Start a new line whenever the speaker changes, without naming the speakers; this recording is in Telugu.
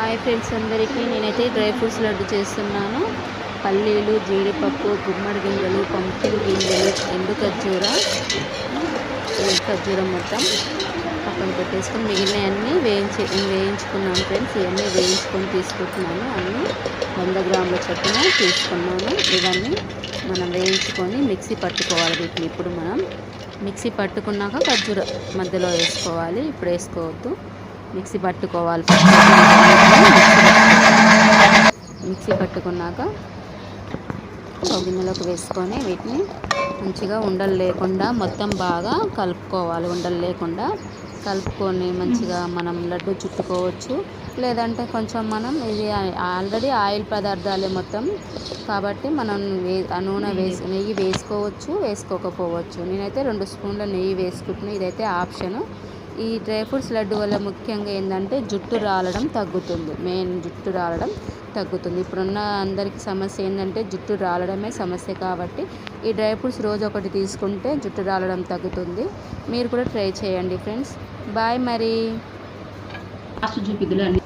హాయ్ ఫ్రెండ్స్ అందరికీ. నేనైతే డ్రై ఫ్రూట్స్ లడ్డు చేస్తున్నాను. పల్లీలు జీడిపప్పు గుమ్మడి గింజలు పంకిన్ గింజలు ఎండు ఖర్జూర ఖర్జూరం మొత్తం పక్కన పెట్టేసుకొని మిగిలినవన్నీ వేయించి వేయించుకున్నాను ఫ్రెండ్స్. ఇవన్నీ వేయించుకొని తీసుకుంటున్నాను. అన్నీ వంద గ్రాముల చొప్పున తీసుకున్నాను. ఇవన్నీ మనం వేయించుకొని మిక్సీ పట్టుకోవాలి వీటిని. ఇప్పుడు మనం మిక్సీ పట్టుకున్నాక ఖర్జూర మధ్యలో వేసుకోవాలి. ఇప్పుడు వేసుకోవద్దు. మిక్సీ పట్టుకోవాలి మిక్సీ పట్టుకున్నాక గిన్నెలోకి వేసుకొని వీటిని మంచిగా ఉండలు లేకుండా మొత్తం బాగా కలుపుకోవాలి ఉండలు లేకుండా. కలుపుకొని మంచిగా మనం లడ్డు చుట్టుకోవచ్చు. లేదంటే కొంచెం మనం ఇది ఆల్రెడీ ఆయిల్ పదార్థాలే మొత్తం. కాబట్టి మనం వే ఆ నూనె వేసి నెయ్యి వేసుకోవచ్చు వేసుకోకపోవచ్చు. నేనైతే రెండు స్పూన్ల నెయ్యి వేసుకుంటున్నాను ఇదైతే ఆప్షను. ఈ డ్రై ఫ్రూట్స్ లడ్డు వల్ల ముఖ్యంగా ఏంటంటే జుట్టు రాలడం తగ్గుతుంది. మెయిన్ జుట్టు రాలడం తగ్గుతుంది. ఇప్పుడున్న అందరికీ సమస్య ఏంటంటే జుట్టు రాలడమే సమస్య కాబట్టి ఈ డ్రై ఫ్రూట్స్ రోజు ఒకటి తీసుకుంటే జుట్టు రాలడం తగ్గుతుంది. మీరు కూడా ట్రై చేయండి ఫ్రెండ్స్. బాయ్ మరి.
చూపిద్దులు